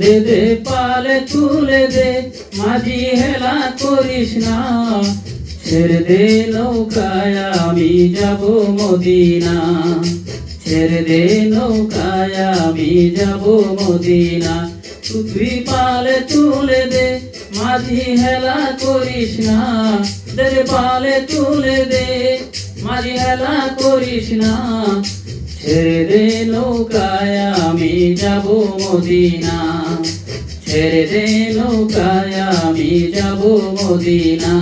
দে দে, পালে তুলে দে, মাঝি হেলা করিস না। ছেড়ে দে নৌকায়, আমি যাব মদিনা। ছেড়ে দে নৌকায়, আমি যাব মদিনা। তুই পালে তুলে দে, মাঝি হেলা করিস না। দে পালে তুলে দে, মাঝি হেলা করিস না। ছেড়ে দে নৌকায়, আমি যাব মদিনা। ছেড়ে দে নৌকায়, আমি যাব মদিনা।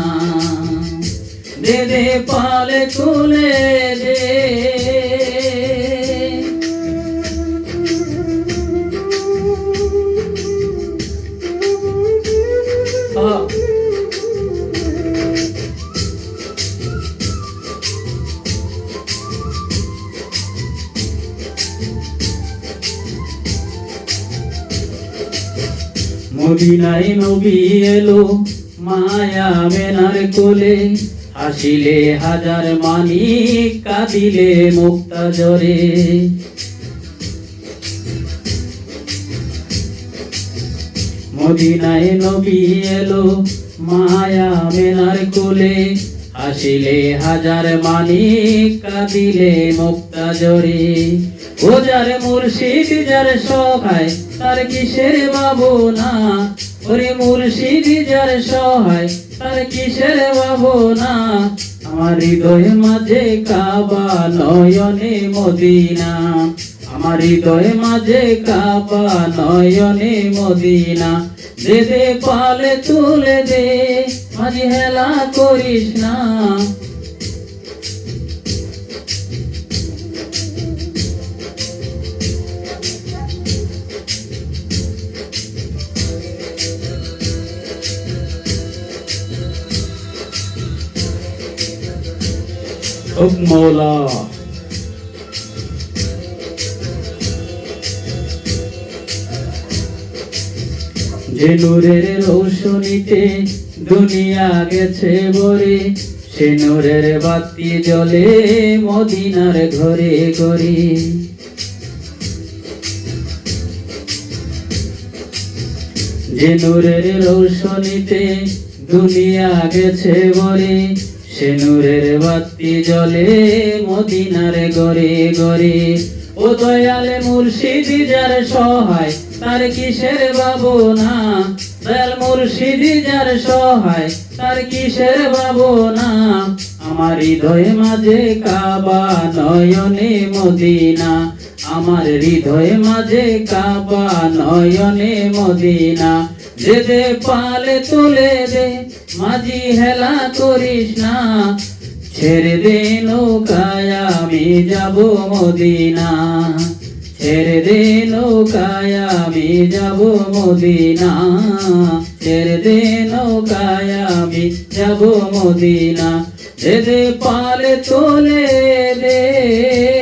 দে দে পালে তুলে দে মদিনায় নবী এলো, মায়া মেনার কোলে। আসিলে হাজার মানি কাঁদিলে মুক্তা জরে মদিনায় নবী এলো, মায়া মেনার কোলে। হাসিলে হাজার মানি কাঁদিলে মুক্তা জরে। ও যার মুর্শিদ যার সহায়, তার কিসের বাবু ভাবনা? ওরে মুর্শিদ যার সহায়, তার কিসের বাবু ভাবনা? আমার হৃদয় মাঝে কাবা নয়নে মদিনা। আমার হৃদয় মাঝে কাবা নয়নে মদিনা। দে দে পালে তুলে দে মাঝে হেলা করিস না। মৌলা। যে নূরের রৌশনীতে দুনিয়া গেছে ভরে, সে নূরের বাতি জ্বলে মদিনার ঘরে ঘরে। যে নূরের রৌশনীতে দুনিয়া গেছে ভরে, সে নূরের বাতি জ্বলে মদিনার গরে গরে ও দয়ালে মুর্শিদি যার সহায়, তার কিসের দয়াল মুর্শিদি যার সহায়, তার কিসের আমার হৃদয় মাঝে কাবা নয়নে মদিনা। আমার হৃদয় মাঝে কাবা নয়নে মদিনা। দে পালে তুলে দে, মাঝি হেলা করিস না। ছেড়ে দে নৌকায়, আমি যাব মদিনা। ছেড়ে দে নৌকায়, আমি যাব মদিনা। ছেড়ে দে নৌকায়, আমি যাব মদিনা। দে পালে তোলে দে